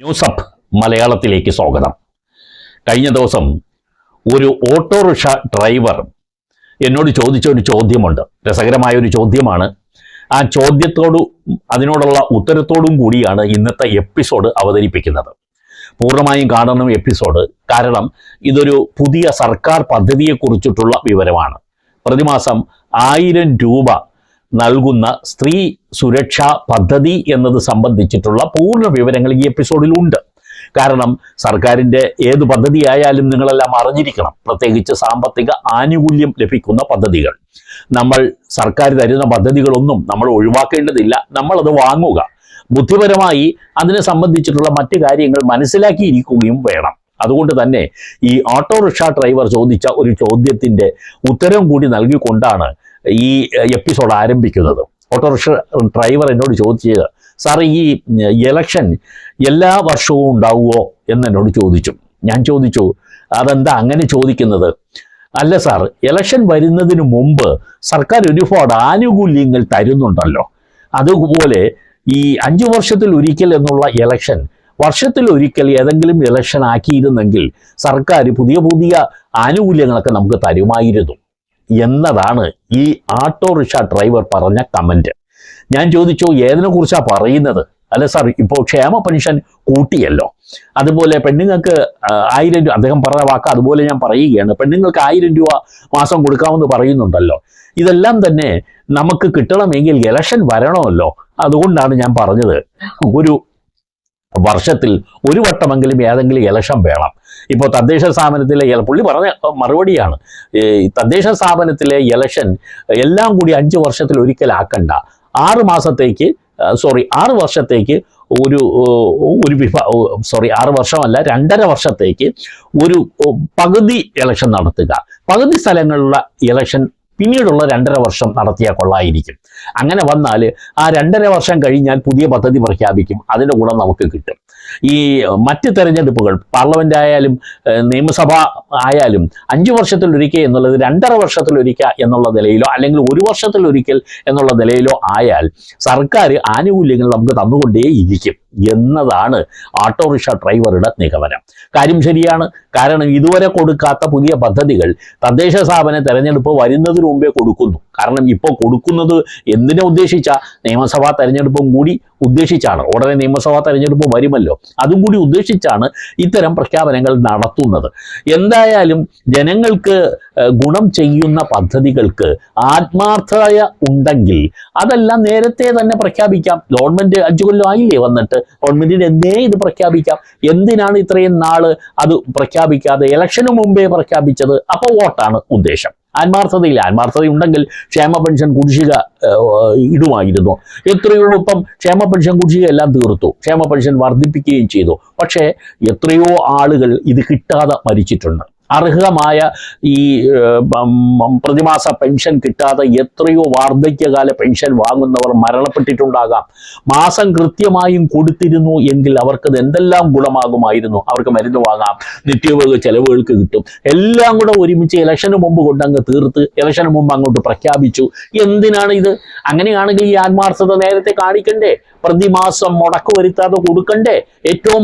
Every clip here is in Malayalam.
ന്യൂസ് അപ്പ് മലയാളത്തിലേക്ക് സ്വാഗതം. കഴിഞ്ഞ ദിവസം ഒരു ഓട്ടോറിക്ഷ ഡ്രൈവർ എന്നോട് ചോദിച്ച ഒരു ചോദ്യമുണ്ട്. രസകരമായ ഒരു ചോദ്യമാണ്. ആ ചോദ്യത്തോടു അതിനോടുള്ള ഉത്തരത്തോടും കൂടിയാണ് ഇന്നത്തെ എപ്പിസോഡ് അവതരിപ്പിക്കുന്നത്. പൂർണമായും കാണണം എപ്പിസോഡ്. കാരണം ഇതൊരു പുതിയ സർക്കാർ പദ്ധതിയെക്കുറിച്ചിട്ടുള്ള വിവരമാണ്. പ്രതിമാസം ആയിരം രൂപ നൽകുന്ന സ്ത്രീ സുരക്ഷാ പദ്ധതി എന്നത് സംബന്ധിച്ചിട്ടുള്ള പൂർണ വിവരങ്ങൾ ഈ എപ്പിസോഡിൽ ഉണ്ട്. കാരണം സർക്കാരിന്റെ ഏത് പദ്ധതിയായാലും നിങ്ങളെല്ലാം അറിഞ്ഞിരിക്കണം. പ്രത്യേകിച്ച് സാമ്പത്തിക ആനുകൂല്യം ലഭിക്കുന്ന പദ്ധതികൾ. നമ്മൾ സർക്കാർ തരുന്ന പദ്ധതികളൊന്നും നമ്മൾ ഒഴിവാക്കേണ്ടതില്ല. നമ്മളത് വാങ്ങുക. ബുദ്ധിപരമായി അതിനെ സംബന്ധിച്ചിട്ടുള്ള മറ്റു കാര്യങ്ങൾ മനസ്സിലാക്കിയിരിക്കുകയും വേണം. അതുകൊണ്ട് തന്നെ ഈ ഓട്ടോറിക്ഷ ഡ്രൈവർ ചോദിച്ച ഒരു ചോദ്യത്തിന്റെ ഉത്തരം കൂടി നൽകിക്കൊണ്ടാണ് ഈ എപ്പിസോഡ് ആരംഭിക്കുന്നത്. ഓട്ടോറിക്ഷ ഡ്രൈവർ എന്നോട് ചോദിച്ചത് സാർ ഈ ഇലക്ഷൻ എല്ലാ വർഷവും ഉണ്ടാവുമോ? എന്ന് എന്നോട് ചോദിച്ചു. ഞാൻ ചോദിച്ചു അതെന്താ അങ്ങനെ ചോദിക്കുന്നത്? അല്ല സാർ ഇലക്ഷൻ വരുന്നതിന് മുമ്പ് സർക്കാർ ഒരുപാട് ആനുകൂല്യങ്ങൾ തരുന്നുണ്ടല്ലോ. അതുപോലെ ഈ അഞ്ചു വർഷത്തിൽ ഒരിക്കൽ എന്നുള്ള ഇലക്ഷൻ വർഷത്തിൽ ഒരിക്കൽ ഏതെങ്കിലും ഇലക്ഷൻ ആക്കിയിരുന്നെങ്കിൽ സർക്കാർ പുതിയ പുതിയ ആനുകൂല്യങ്ങളൊക്കെ നമുക്ക് തരുമായിരുന്നു. എന്നതാണ് ഈ ഓട്ടോറിക്ഷ ഡ്രൈവർ പറഞ്ഞ കമന്റ് ഞാൻ ചോദിച്ചു ഏതിനെ കുറിച്ചാണ് പറയുന്നത്? അല്ല സാർ ഇപ്പോൾ ക്ഷേമ പെൻഷൻ കൂട്ടിയല്ലോ. അതുപോലെ പെണ്ണുങ്ങൾക്ക് ആയിരം രൂപ അദ്ദേഹം പറഞ്ഞ വാക്ക് അതുപോലെ ഞാൻ പറയുകയാണ്. പെണ്ണുങ്ങൾക്ക് ആയിരം രൂപ മാസം കൊടുക്കാമെന്ന് പറയുന്നുണ്ടല്ലോ. ഇതെല്ലാം തന്നെ നമുക്ക് കിട്ടണമെങ്കിൽ ഇലക്ഷൻ വരണമല്ലോ. അതുകൊണ്ടാണ് ഞാൻ പറഞ്ഞത്. ഒരു വർഷത്തിൽ ഒരു വട്ടമെങ്കിലും ഏതെങ്കിലും ഇലക്ഷൻ വേണം. ഇപ്പോൾ തദ്ദേശ സ്ഥാപനത്തിലെ പുള്ളി പറഞ്ഞ മറുപടിയാണ്. തദ്ദേശ സ്ഥാപനത്തിലെ ഇലക്ഷൻ എല്ലാം കൂടി അഞ്ച് വർഷത്തിൽ ഒരിക്കലാക്കണ്ട ആറ് മാസത്തേക്ക് സോറി ആറ് വർഷത്തേക്ക് ഒരു ഒരു വിഭ സോറി ആറ് വർഷമല്ല രണ്ടര വർഷത്തേക്ക് ഒരു പകുതി ഇലക്ഷൻ നടത്തുക. പകുതി സ്ഥലങ്ങളിലുള്ള ഇലക്ഷൻ പിന്നീടുള്ള രണ്ടര വർഷം നടത്തിയാൽ കൊള്ളായിരിക്കും. അങ്ങനെ വന്നാൽ ആ രണ്ടര വർഷം കഴിഞ്ഞാൽ പുതിയ പദ്ധതി പ്രഖ്യാപിക്കും. അതിന്റെ ഗുണം നമുക്ക് കിട്ടും. ഈ മറ്റ് തെരഞ്ഞെടുപ്പുകൾ പാർലമെന്റ് ആയാലും നിയമസഭ ആയാലും അഞ്ചു വർഷത്തിലൊരിക്കൽ എന്നുള്ളത് രണ്ടര വർഷത്തിലൊരിക്കൽ എന്നുള്ള നിലയിലോ അല്ലെങ്കിൽ ഒരു വർഷത്തിലൊരിക്കൽ എന്നുള്ള നിലയിലോ ആയാൽ സർക്കാർ ആനുകൂല്യങ്ങൾ നമുക്ക് തന്നുകൊണ്ടേയിരിക്കും എന്നതാണ് ഓട്ടോറിക്ഷ ഡ്രൈവറുടെ നിഗമനം. കാര്യം ശരിയാണ്. കാരണം ഇതുവരെ കൊടുക്കാത്ത പുതിയ പദ്ധതികൾ തദ്ദേശ സ്ഥാപന തെരഞ്ഞെടുപ്പ് വരുന്നതിന് മുമ്പേ കൊടുക്കുന്നു. കാരണം ഇപ്പോൾ കൊടുക്കുന്നത് എന്തിനെ ഉദ്ദേശിച്ച? നിയമസഭാ തെരഞ്ഞെടുപ്പും കൂടി ഉദ്ദേശിച്ചാണ്. ഉടനെ നിയമസഭാ തെരഞ്ഞെടുപ്പ് വരുമല്ലോ. അതും കൂടി ഉദ്ദേശിച്ചാണ് ഇത്തരം പ്രഖ്യാപനങ്ങൾ നടത്തുന്നത്. എന്തായാലും ജനങ്ങൾക്ക് ഗുണം ചെയ്യുന്ന പദ്ധതികൾക്ക് ആത്മാർത്ഥത ഉണ്ടെങ്കിൽ അതെല്ലാം നേരത്തെ തന്നെ പ്രഖ്യാപിക്കാം. ഗവൺമെന്റ് അഞ്ചു കൊല്ലം ആയില്ലേ വന്നിട്ട്? ഗവൺമെന്റിന് എന്നേ ഇത് പ്രഖ്യാപിക്കാം. എന്തിനാണ് ഇത്രയും നാൾ അത് പ്രഖ്യാപിക്കാതെ? ഇലക്ഷന് മുമ്പേ പ്രഖ്യാപിച്ചത്. അപ്പോൾ വോട്ടാണ് ഉദ്ദേശം. ആത്മാർത്ഥതയില്ല ആത്മാർത്ഥത ഉണ്ടെങ്കിൽ ക്ഷേമ പെൻഷൻ കുടിശ്ശിക ഇടുമായിരുന്നു എത്രയോ ഇപ്പം ക്ഷേമ പെൻഷൻ കുടിശ്ശിക എല്ലാം തീർത്തു. ക്ഷേമ പെൻഷൻ വർദ്ധിപ്പിക്കുകയും ചെയ്തു. പക്ഷേ എത്രയോ ആളുകൾ ഇത് കിട്ടാതെ മരിച്ചിട്ടുണ്ട്. അർഹമായ ഈ പ്രതിമാസ പെൻഷൻ കിട്ടാതെ എത്രയോ വാർദ്ധക്യകാല പെൻഷൻ വാങ്ങുന്നവർ മരണപ്പെട്ടിട്ടുണ്ടാകാം. മാസം കൃത്യമായും കൊടുത്തിരുന്നു എങ്കിൽ അവർക്കത് എന്തെല്ലാം ഗുണമാകുമായിരുന്നു? അവർക്ക് മരുന്ന് വാങ്ങാം നിത്യോപയോഗ ചെലവുകൾക്ക് കിട്ടും. എല്ലാം കൂടെ ഒരുമിച്ച് ഇലക്ഷന് മുമ്പ് കൊണ്ടങ്ങ് തീർത്ത് ഇലക്ഷന് മുമ്പ് അങ്ങോട്ട് പ്രഖ്യാപിച്ചു. എന്തിനാണ് ഇത് അങ്ങനെയാണെങ്കിൽ ഈ ആത്മാർത്ഥത നേരത്തെ കാണിക്കണ്ടേ? പ്രതിമാസം മുടക്ക് വരുത്താതെ കൊടുക്കണ്ടേ? ഏറ്റവും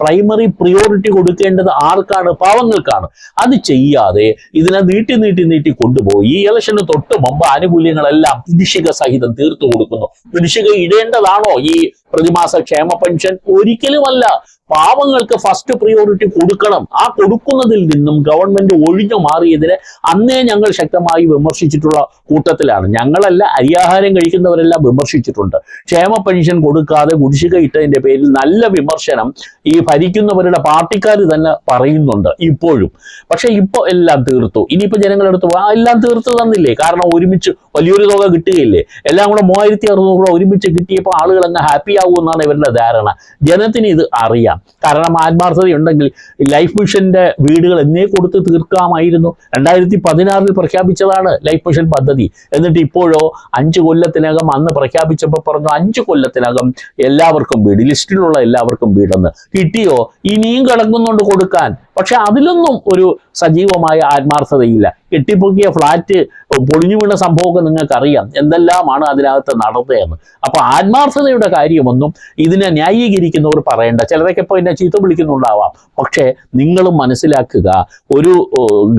പ്രൈമറി പ്രിയോറിറ്റി കൊടുക്കേണ്ടത് ആർക്കാണ്? പാവങ്ങൾക്കാണ്. അത് ചെയ്യാതെ ഇതിനെ നീട്ടി നീട്ടി നീട്ടി കൊണ്ടുപോയി. ഈ ഇലക്ഷന് തൊട്ട് മുമ്പ് ആനുകൂല്യങ്ങളെല്ലാം കുടിശ്ശിക സഹിതം തീർത്തു കൊടുക്കുന്നു. കുടിശ്ശിക ഇടേണ്ടതാണോ ഈ പ്രതിമാസ ക്ഷേമ പെൻഷൻ ഒരിക്കലുമല്ല. പാവങ്ങൾക്ക് ഫസ്റ്റ് പ്രിയോറിറ്റി കൊടുക്കണം. ആ കൊടുക്കുന്നതിൽ നിന്നും ഗവൺമെന്റ് ഒഴിഞ്ഞു മാറിയതിനെ അന്നേ ഞങ്ങൾ ശക്തമായി വിമർശിച്ചിട്ടുള്ള കൂട്ടത്തിലാണ്. ഞങ്ങളല്ല അരിയാഹാരം കഴിക്കുന്നവരെല്ലാം വിമർശിച്ചിട്ടുണ്ട്. ക്ഷേമ പെൻഷൻ കൊടുക്കാതെ കുടിശ്ശിക ഇട്ടതിന്റെ പേരിൽ നല്ല വിമർശനം ഈ ഭരിക്കുന്നവരുടെ പാർട്ടിക്കാർ തന്നെ പറയുന്നുണ്ട് ഇപ്പോഴും. പക്ഷെ ഇപ്പൊ എല്ലാം തീർത്തു. ഇനിയിപ്പോൾ ജനങ്ങളെടുത്ത് എല്ലാം തീർത്തു തന്നില്ലേ? കാരണം ഒരുമിച്ച് വലിയൊരു തുക കിട്ടുകയില്ലേ? എല്ലാം കൂടെ മൂവായിരത്തി അറുന്നൂറ് രൂപ ഒരുമിച്ച് കിട്ടിയപ്പോൾ ആളുകൾ അങ്ങ് ഹാപ്പി ആകുമെന്നാണ് ഇവരുടെ ധാരണ. ജനത്തിന് ഇത് അറിയാം. കാരണം ആത്മാർത്ഥത ഉണ്ടെങ്കിൽ ലൈഫ് മിഷന്റെ വീടുകൾ എന്നേ കൊടുത്ത് തീർക്കാമായിരുന്നു. രണ്ടായിരത്തി പതിനാറിൽ പ്രഖ്യാപിച്ചതാണ് ലൈഫ് മിഷൻ പദ്ധതി. എന്നിട്ട് ഇപ്പോഴോ അഞ്ച് കൊല്ലത്തിനകം അന്ന് പ്രഖ്യാപിച്ചപ്പോൾ പറഞ്ഞു അഞ്ച് കൊല്ലത്തിനകം എല്ലാവർക്കും വീട് ലിസ്റ്റിലുള്ള എല്ലാവർക്കും വീടെന്ന്. കിട്ടിയോ? ഇനിയും കിടക്കുന്നുണ്ട് കൊടുക്കാൻ. പക്ഷെ അതിലൊന്നും ഒരു സജീവമായ ആത്മാർത്ഥതയില്ല. കെട്ടിപ്പൊക്കിയ ഫ്ലാറ്റ് പൊളിഞ്ഞു വീണ സംഭവമൊക്കെ നിങ്ങൾക്കറിയാം. എന്തെല്ലാമാണ് അതിനകത്ത് നടന്നതെന്ന്. അപ്പൊ ആത്മാർത്ഥതയുടെ കാര്യമൊന്നും ഇതിനെ ന്യായീകരിക്കുന്നവർ പറയേണ്ട. ചിലരൊക്കെ ഇപ്പോൾ എന്നെ ചീത്ത വിളിക്കുന്നുണ്ടാവാം. പക്ഷേ നിങ്ങൾ മനസ്സിലാക്കുക ഒരു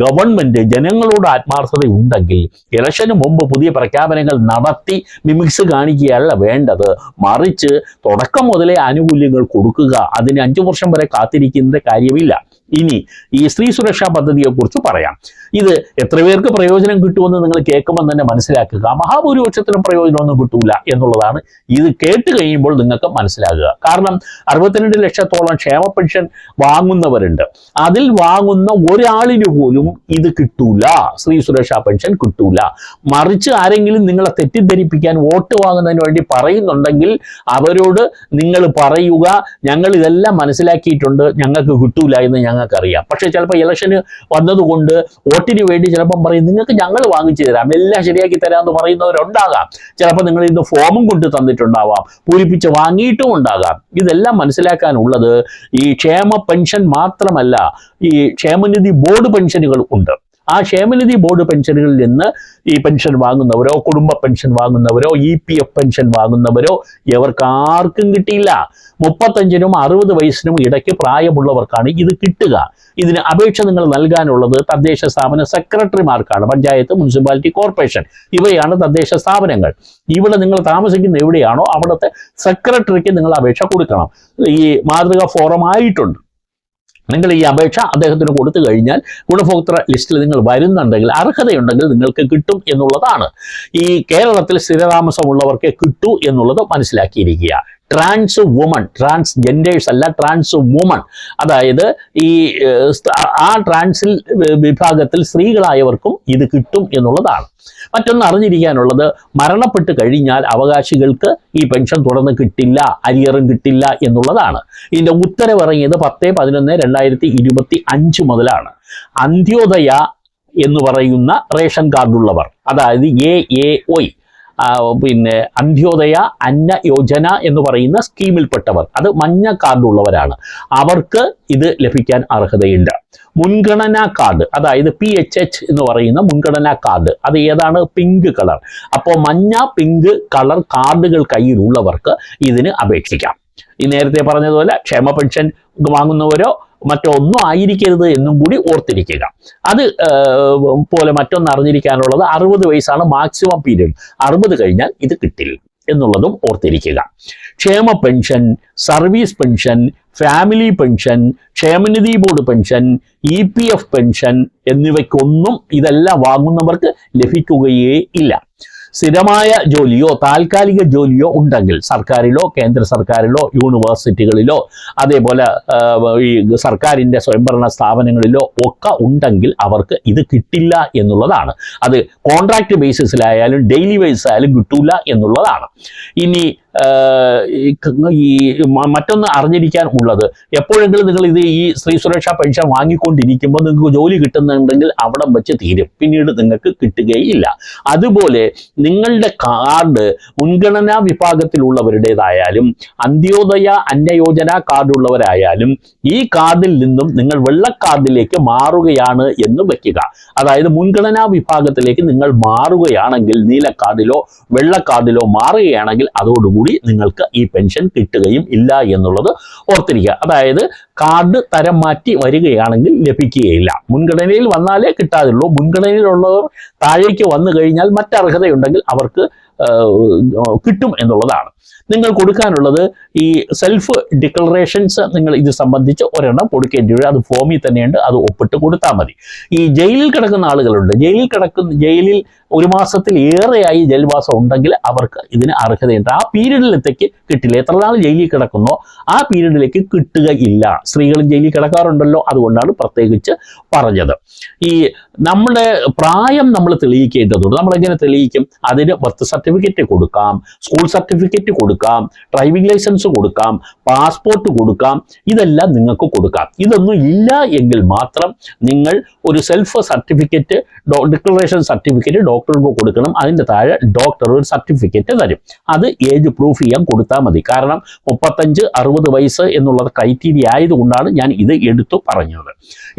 ഗവൺമെന്റ് ജനങ്ങളോട് ആത്മാർത്ഥത ഉണ്ടെങ്കിൽ ഇലക്ഷന് മുമ്പ് പുതിയ പ്രഖ്യാപനങ്ങൾ നടത്തി മിമിക്സ് കാണിക്കുകയല്ല വേണ്ടത്. മറിച്ച് തുടക്കം മുതലേ ആനുകൂല്യങ്ങൾ കൊടുക്കുക. അതിന് അഞ്ചു വർഷം വരെ കാത്തിരിക്കുന്ന കാര്യമില്ല. ഇനി ഈ സ്ത്രീ സുരക്ഷാ പദ്ധതിയെ കുറിച്ച് പറയാം. ഇത് എത്ര പേർക്ക് പ്രയോജനം കിട്ടുമെന്ന് നിങ്ങൾ കേൾക്കുമ്പോൾ തന്നെ മനസ്സിലാക്കുക. മഹാഭൂരിപക്ഷത്തിനും പ്രയോജനമൊന്നും കിട്ടൂല എന്നുള്ളതാണ് ഇത് കേട്ട് കഴിയുമ്പോൾ നിങ്ങൾക്ക് മനസ്സിലാകുക. കാരണം അറുപത്തിരണ്ട് ലക്ഷത്തോളം ക്ഷേമ പെൻഷൻ വാങ്ങുന്നവരുണ്ട്. അതിൽ വാങ്ങുന്ന ഒരാളിന് പോലും ഇത് കിട്ടൂല. സ്ത്രീ സുരക്ഷാ പെൻഷൻ കിട്ടൂല. മറിച്ച് ആരെങ്കിലും നിങ്ങളെ തെറ്റിദ്ധരിപ്പിക്കാൻ വോട്ട് വാങ്ങുന്നതിന് വേണ്ടി പറയുന്നുണ്ടെങ്കിൽ അവരോട് നിങ്ങൾ പറയുക ഞങ്ങൾ ഇതെല്ലാം മനസ്സിലാക്കിയിട്ടുണ്ട്. ഞങ്ങൾക്ക് കിട്ടൂല എന്ന് ഞങ്ങൾക്കറിയാം പക്ഷെ ചിലപ്പോൾ ഇലക്ഷന് വന്നതുകൊണ്ട് വോട്ടിന് വേണ്ടി ചിലപ്പം പറയും നിങ്ങൾക്ക് ഞങ്ങൾ വാങ്ങിച്ചു തരാം എല്ലാം ശരിയാക്കി തരാമെന്ന് പറയുന്നവരുണ്ടാകാം. ചിലപ്പോൾ നിങ്ങൾ ഇന്ന് ഫോമും കൊണ്ട് തന്നിട്ടുണ്ടാവാം പൂരിപ്പിച്ച് വാങ്ങിയിട്ടും ഉണ്ടാകാം. ഇതെല്ലാം മനസ്സിലാക്കാനുള്ളത് ഈ ക്ഷേമ പെൻഷൻ മാത്രമല്ല ഈ ക്ഷേമനിധി ബോർഡ് പെൻഷനുകൾ ഉണ്ട്. ആ ക്ഷേമനിധി ബോർഡ് പെൻഷനുകളിൽ നിന്ന് ഈ പെൻഷൻ വാങ്ങുന്നവരോ കുടുംബ പെൻഷൻ വാങ്ങുന്നവരോ ഇ പി എഫ് പെൻഷൻ വാങ്ങുന്നവരോ ഇവർക്ക് ആർക്കും കിട്ടിയില്ല. മുപ്പത്തഞ്ചിനും അറുപത് വയസ്സിനും ഇടയ്ക്ക് പ്രായമുള്ളവർക്കാണ് ഇത് കിട്ടുക. ഇതിന് അപേക്ഷ നിങ്ങൾ നൽകാനുള്ളത് തദ്ദേശ സ്ഥാപന സെക്രട്ടറിമാർക്കാണ് പഞ്ചായത്ത് മുനിസിപ്പാലിറ്റി കോർപ്പറേഷൻ. ഇവയാണ് തദ്ദേശ സ്ഥാപനങ്ങൾ. ഇവിടെ നിങ്ങൾ താമസിക്കുന്ന എവിടെയാണോ അവിടുത്തെ സെക്രട്ടറിക്ക് നിങ്ങൾ അപേക്ഷ കൊടുക്കണം. ഈ മാതൃക ഫോറം ആയിട്ടുണ്ട് നിങ്ങൾ ഈ അപേക്ഷ അദ്ദേഹത്തിന് കൊടുത്തു കഴിഞ്ഞാൽ ഗുണഭോക്തൃ ലിസ്റ്റിൽ നിങ്ങൾ വരുന്നുണ്ടെങ്കിൽ അർഹതയുണ്ടെങ്കിൽ നിങ്ങൾക്ക് കിട്ടും എന്നുള്ളതാണ്. ഈ കേരളത്തിൽ സ്ഥിരതാമസമുള്ളവർക്ക് കിട്ടൂ എന്നുള്ളത് മനസ്സിലാക്കിയിരിക്കുക. ട്രാൻസ് വുമൺ ട്രാൻസ് ജെൻഡേഴ്സ് അല്ല ട്രാൻസ് വുമൺ അതായത് ഈ ആ ട്രാൻസിൽ വിഭാഗത്തിൽ സ്ത്രീകളായവർക്കും ഇത് കിട്ടും എന്നുള്ളതാണ്. മറ്റൊന്ന് അറിഞ്ഞിരിക്കാനുള്ളത് മരണപ്പെട്ട് കഴിഞ്ഞാൽ അവകാശികൾക്ക് ഈ പെൻഷൻ തുടർന്ന് കിട്ടില്ല അരിയറും കിട്ടില്ല എന്നുള്ളതാണ്. ഇതിന്റെ ഉത്തരവിറങ്ങിയത് പത്ത് പതിനൊന്ന് രണ്ടായിരത്തി ഇരുപത്തി അഞ്ച് മുതലാണ്. അന്ത്യോദയ എന്ന് പറയുന്ന റേഷൻ കാർഡുള്ളവർ അതായത് എ എ ഒയ് പിന്നെ അന്ത്യോദയ അന്ന യോജന എന്ന് പറയുന്ന സ്കീമിൽപ്പെട്ടവർ. അത് മഞ്ഞ കാർഡുള്ളവരാണ്. അവർക്ക് ഇത് ലഭിക്കാൻ അർഹതയുണ്ട്. മുൻഗണനാ കാർഡ് അതായത് പി എച്ച് എച്ച് എന്ന് പറയുന്ന മുൻഗണനാ കാർഡ് അത് ഏതാണ്? Pink colour. അപ്പോൾ മഞ്ഞ പിങ്ക് കളർ കാർഡുകൾ കയ്യിലുള്ളവർക്ക് ഇതിന് അപേക്ഷിക്കാം. ഈ നേരത്തെ പറഞ്ഞതുപോലെ ക്ഷേമ പെൻഷൻ വാങ്ങുന്നവരോ മറ്റോ ഒന്നും ആയിരിക്കരുത് എന്നും കൂടി ഓർത്തിരിക്കുക. അത് പോലെ മറ്റൊന്ന് അറിഞ്ഞിരിക്കാനുള്ളത് അറുപത് വയസ്സാണ് മാക്സിമം പീരീഡ് അറുപത് കഴിഞ്ഞാൽ ഇത് കിട്ടില്ല എന്നുള്ളതും ഓർത്തിരിക്കുക. ക്ഷേമ pension service pension family pension ക്ഷേമനിധി board pension E P F pension എന്നിവയ്ക്കൊന്നും ഇതെല്ലാം വാങ്ങുന്നവർക്ക് ലഭിക്കുകയേ ഇല്ല. സ്ഥിരമായ ജോലിയോ താൽക്കാലിക ജോലിയോ ഉണ്ടെങ്കിൽ സർക്കാരിലോ കേന്ദ്ര സർക്കാരിലോ യൂണിവേഴ്സിറ്റികളിലോ അതേപോലെ ഈ സർക്കാരിന്റെ സ്വയംഭരണ സ്ഥാപനങ്ങളിലോ ഒക്കെ ഉണ്ടെങ്കിൽ അവർക്ക് ഇത് കിട്ടില്ല എന്നുള്ളതാണ്. അത് കോൺട്രാക്ട് ബേസിസിലായാലും ഡെയിലി ബേസിസ് ആയാലും കിട്ടൂല എന്നുള്ളതാണ്. ഇനി ഈ മറ്റൊന്ന് അറിഞ്ഞിരിക്കാൻ ഉള്ളത്. എപ്പോഴെങ്കിലും നിങ്ങൾ ഇത് ഈ സ്ത്രീ സുരക്ഷാ പെൻഷൻ വാങ്ങിക്കൊണ്ടിരിക്കുമ്പോൾ നിങ്ങൾക്ക് ജോലി കിട്ടുന്നുണ്ടെങ്കിൽ അവിടെ വെച്ച് തീരും. പിന്നീട് നിങ്ങൾക്ക് കിട്ടുകയില്ല. അതുപോലെ നിങ്ങളുടെ കാർഡ് മുൻഗണനാ വിഭാഗത്തിലുള്ളവരുടേതായാലും അന്ത്യോദയ അന്യയോജന കാർഡുള്ളവരായാലും ഈ കാർഡിൽ നിന്നും നിങ്ങൾ വെള്ളക്കാർഡിലേക്ക് മാറുകയാണ് എന്ന് വയ്ക്കുക അതായത് മുൻഗണനാ വിഭാഗത്തിലേക്ക് നിങ്ങൾ മാറുകയാണെങ്കിൽ നീല കാർഡിലോ വെള്ള കാർഡിലോ മാറുകയാണെങ്കിൽ അതോടുകൂടി നിങ്ങൾക്ക് ഈ പെൻഷൻ കിട്ടുകയും ഇല്ല എന്നുള്ളത് ഓർത്തിരിക്കുക. അതായത് കാർഡ് തരം മാറ്റി വരികയാണെങ്കിൽ ലഭിക്കുകയില്ല. മുൻഗണനയിൽ വന്നാലേ കിട്ടാതുള്ളൂ. മുൻഗണനയിലുള്ളവർ താഴേക്ക് വന്നു കഴിഞ്ഞാൽ മറ്റർഹതയുണ്ടെങ്കിൽ അവർക്ക് കിട്ടും എന്നുള്ളതാണ്. നിങ്ങൾ കൊടുക്കാനുള്ളത് ഈ സെൽഫ് ഡിക്ലറേഷൻസ് നിങ്ങൾ ഇത് സംബന്ധിച്ച് ഒരെണ്ണം കൊടുക്കേണ്ടി വരും. അത് ഫോമിൽ തന്നെയുണ്ട്. അത് ഒപ്പിട്ട് കൊടുത്താൽ മതി. ഈ ജയിലിൽ കിടക്കുന്ന ആളുകളുണ്ട്. ജയിലിൽ കിടക്കുന്ന ജയിലിൽ ഒരു മാസത്തിൽ ഏറെയായി ജയിൽവാസം ഉണ്ടെങ്കിൽ അവർക്ക് ഇതിന് അർഹതയുണ്ട്. ആ പീരീഡിലത്തേക്ക് കിട്ടില്ല. എത്ര നാൾ ജയിലിൽ കിടക്കുന്നോ ആ പീരീഡിലേക്ക് കിട്ടുകയില്ല സ്ത്രീകളും ജയിലിൽ കിടക്കാറുണ്ടല്ലോ. അതുകൊണ്ടാണ് പ്രത്യേകിച്ച് പറഞ്ഞത്. ഈ നമ്മുടെ പ്രായം നമ്മൾ തെളിയിക്കേണ്ടതുണ്ട്. നമ്മൾ എങ്ങനെ തെളിയിക്കും? അതിന് ബർത്ത് സർട്ടിഫിക്കറ്റ് കൊടുക്കാം. സ്കൂൾ സർട്ടിഫിക്കറ്റ് കൊടുക്കാം. കൊടുക്കാം ഡ്രൈവിംഗ് ലൈസൻസ് കൊടുക്കാം പാസ്പോർട്ട് കൊടുക്കാം ഇതെല്ലാം നിങ്ങൾക്ക് കൊടുക്കാം. ഇതൊന്നും ഇല്ല എങ്കിൽ മാത്രം നിങ്ങൾ ഒരു സെൽഫ് സർട്ടിഫിക്കറ്റ് ഡിക്ലറേഷൻ സർട്ടിഫിക്കറ്റ് ഡോക്ടർക്ക് കൊടുക്കണം. അതിന്റെ താഴെ ഡോക്ടർ ഒരു സർട്ടിഫിക്കറ്റ് തരും. അത് ഏജ് പ്രൂഫ് ചെയ്യാൻ കൊടുത്താൽ മതി. കാരണം മുപ്പത്തഞ്ച് അറുപത് വയസ്സ് എന്നുള്ള ക്രൈറ്റീരിയ ആയതുകൊണ്ടാണ് ഞാൻ ഇത് എടുത്തു പറഞ്ഞത്.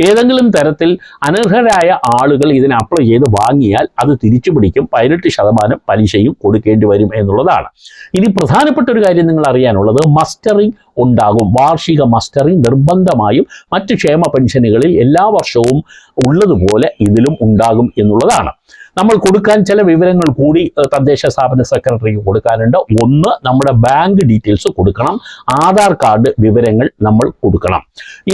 ഏതെങ്കിലും തരത്തിൽ അനർഹരായ ആളുകൾ ഇതിന് അപ്ലൈ ചെയ്ത് വാങ്ങിയാൽ അത് തിരിച്ചു പിടിക്കും. പതിനെട്ട് ശതമാനം പലിശയും കൊടുക്കേണ്ടി വരും എന്നുള്ളതാണ്. ഇനി പ്രധാനപ്പെട്ട ഒരു കാര്യം നിങ്ങൾ അറിയാനുള്ളത് മസ്റ്ററിംഗ് ഉണ്ടാകും. വാർഷിക മസ്റ്ററിംഗ് നിർബന്ധമായും മറ്റ് ക്ഷേമ പെൻഷനുകളിൽ എല്ലാ വർഷവും ഉള്ളതുപോലെ ഇതിലും ഉണ്ടാകും എന്നുള്ളതാണ്. നമ്മൾ കൊടുക്കാൻ ചില വിവരങ്ങൾ കൂടി തദ്ദേശ സ്ഥാപന സെക്രട്ടറിക്ക് കൊടുക്കാനുണ്ട്. ഒന്ന് നമ്മുടെ ബാങ്ക് ഡീറ്റെയിൽസ് കൊടുക്കണം. ആധാർ കാർഡ് വിവരങ്ങൾ നമ്മൾ കൊടുക്കണം.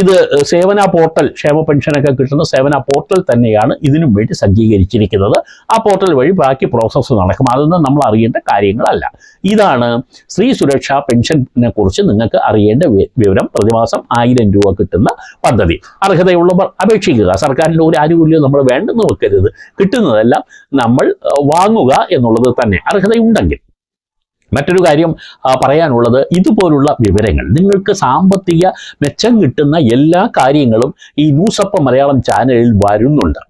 ഇത് സേവന പോർട്ടൽ ക്ഷേമ പെൻഷനൊക്കെ കിട്ടുന്ന സേവന പോർട്ടൽ തന്നെയാണ് ഇതിനും വേണ്ടി സജ്ജീകരിച്ചിരിക്കുന്നത്. ആ പോർട്ടൽ വഴി ബാക്കി പ്രോസസ്സ് നടക്കും. അതൊന്നും നമ്മൾ അറിയേണ്ട കാര്യങ്ങളല്ല. ഇതാണ് സ്ത്രീ സുരക്ഷാ പെൻഷനെ കുറിച്ച് നിങ്ങൾക്ക് അറിയേണ്ട വിവരം. പ്രതിമാസം ആയിരം രൂപ കിട്ടുന്ന പദ്ധതി. അർഹതയുള്ളവർ അപേക്ഷിക്കുക. സർക്കാരിന്റെ ഒരു ആനുകൂല്യം നമ്മൾ വേണ്ടെന്ന് വെക്കരുത്. കിട്ടുന്നതെല്ലാം നമ്മൾ വാങ്ങുക എന്നുള്ളത് തന്നെ അർഹതയുണ്ടെങ്കിൽ. മറ്റൊരു കാര്യം പറയാനുള്ളത് ഇതുപോലുള്ള വിവരങ്ങൾ. നിങ്ങൾക്ക് സാമ്പത്തിക മെച്ചം കിട്ടുന്ന എല്ലാ കാര്യങ്ങളും ഈ ന്യൂസപ്പ മലയാളം ചാനലിൽ വരുന്നുണ്ട്.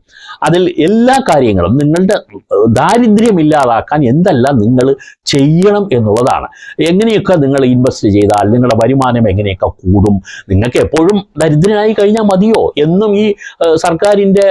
അതിൽ എല്ലാ കാര്യങ്ങളും നിങ്ങളുടെ ദാരിദ്ര്യം ഇല്ലാതാക്കാൻ എന്തെല്ലാം നിങ്ങൾ ചെയ്യണം എന്നുള്ളതാണ്. എങ്ങനെയൊക്കെ നിങ്ങൾ ഇൻവെസ്റ്റ് ചെയ്താൽ നിങ്ങളുടെ വരുമാനം എങ്ങനെയൊക്കെ കൂടും നിങ്ങൾക്ക് എപ്പോഴും ദരിദ്രനായി കഴിഞ്ഞാൽ മതിയോ? എന്നും ഈ സർക്കാരിന്റെ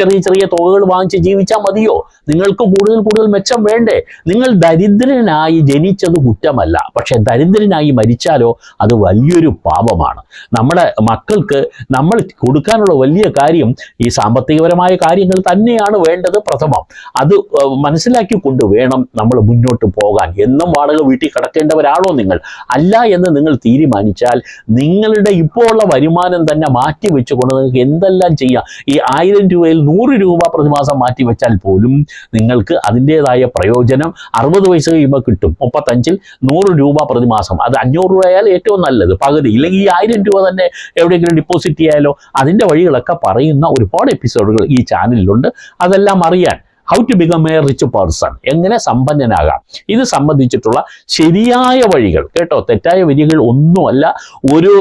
ചെറിയ ചെറിയ തുകകൾ വാങ്ങിച്ച് ജീവിച്ചാൽ മതിയോ? നിങ്ങൾക്ക് കൂടുതൽ കൂടുതൽ മെച്ചം വേണ്ടേ? നിങ്ങൾ ദരിദ്രനായി ജനിച്ചത് കുറ്റമല്ല. പക്ഷേ ദരിദ്രനായി മരിച്ചാലോ അത് വലിയൊരു പാപമാണ്. നമ്മുടെ മക്കൾക്ക് നമ്മൾ കൊടുക്കാനുള്ള വലിയ കാര്യം ഈ സാമ്പത്തികപരമായ കാര്യങ്ങൾ തന്നെയാണ് വേണ്ടത് പ്രഥമം. അത് മനസ്സിലാക്കി മനസ്സിലാക്കിക്കൊണ്ട് വേണം നമ്മൾ മുന്നോട്ട് പോകാൻ. എന്നും വാടക വീട്ടിൽ കിടക്കേണ്ടവരാണോ നിങ്ങൾ? അല്ല എന്ന് നിങ്ങൾ തീരുമാനിച്ചാൽ നിങ്ങളുടെ ഇപ്പോൾ ഉള്ള വരുമാനം തന്നെ മാറ്റി വെച്ചുകൊണ്ട് നിങ്ങൾക്ക് എന്തെല്ലാം ചെയ്യാം? ഈ ആയിരം രൂപയിൽ നൂറ് രൂപ പ്രതിമാസം മാറ്റി വെച്ചാൽ പോലും നിങ്ങൾക്ക് അതിന്റെതായ പ്രയോജനം അറുപത് വയസ്സ് കഴിയുമ്പോൾ കിട്ടും. മുപ്പത്തഞ്ചിൽ നൂറ് രൂപ പ്രതിമാസം. അത് അഞ്ഞൂറ് രൂപയാൽ ഏറ്റവും നല്ലത്. പകുതി. ഇല്ലെങ്കിൽ ഈ ആയിരം രൂപ തന്നെ എവിടെയെങ്കിലും ഡിപ്പോസിറ്റ് ചെയ്യാലോ. അതിന്റെ വഴികളൊക്കെ പറയുന്ന ഒരുപാട് എപ്പിസോഡുകൾ ഈ ചാനലിലുണ്ട് അതെല്ലാം അറിയാൻ how to become a rich person എങ്ങനെ സമ്പന്നനാകാം. ഇത് സംബന്ധിച്ചിട്ടുള്ള ശരിയായ വഴികൾ കേട്ടോ തെറ്റായ വഴികൾ ഒന്നുമല്ല. ഒരു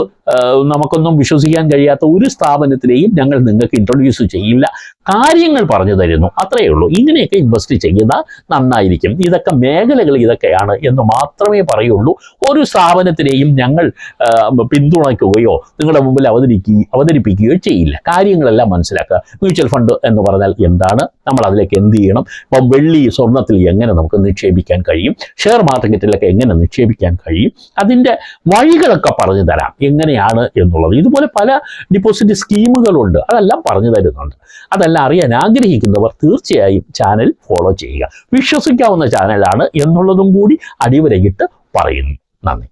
നമുക്കൊന്നും വിശ്വസിക്കാൻ കഴിയാത്ത ഒരു സ്ഥാപനത്തിലെയും ഞങ്ങൾ നിങ്ങൾക്ക് ഇൻട്രൊഡ്യൂസ് ചെയ്യില്ല. കാര്യങ്ങൾ പറഞ്ഞു തരുന്നു. അത്രയേ ഉള്ളൂ. ഇങ്ങനെയൊക്കെ ഇൻവെസ്റ്റ് ചെയ്യുന്ന നന്നായിരിക്കും. ഇതൊക്കെ മേഖലകൾ ഇതൊക്കെയാണ് എന്ന് മാത്രമേ പറയുള്ളൂ. ഒരു സ്ഥാപനത്തിനെയും ഞങ്ങൾ പിന്തുണയ്ക്കുകയോ നിങ്ങളുടെ മുമ്പിൽ അവതരിക്കുകയോ അവതരിപ്പിക്കുകയോ ചെയ്യില്ല. കാര്യങ്ങളെല്ലാം മനസ്സിലാക്കുക. മ്യൂച്വൽ ഫണ്ട് എന്ന് പറഞ്ഞാൽ എന്താണ്? നമ്മൾ അതിലേക്ക് എന്ത് ചെയ്യണം? ഇപ്പം വെള്ളി സ്വർണത്തിൽ എങ്ങനെ നമുക്ക് നിക്ഷേപിക്കാൻ കഴിയും? ഷെയർ മാർക്കറ്റിലൊക്കെ എങ്ങനെ നിക്ഷേപിക്കാൻ കഴിയും? അതിന്റെ വഴികളൊക്കെ പറഞ്ഞു തരാം. എങ്ങനെയാണ് എന്നുള്ളത്. ഇതുപോലെ പല ഡിപ്പോസിറ്റ് സ്കീമുകളുണ്ട്. അതെല്ലാം പറഞ്ഞു തരുന്നുണ്ട്. അതെല്ലാം അറിയാൻ ആഗ്രഹിക്കുന്നവർ തീർച്ചയായും ചാനൽ ഫോളോ ചെയ്യുക. വിശ്വസിക്കാവുന്ന ചാനലാണ് എന്നുള്ളതും കൂടി അടിവരയിട്ട് പറയുന്നു. നന്ദി.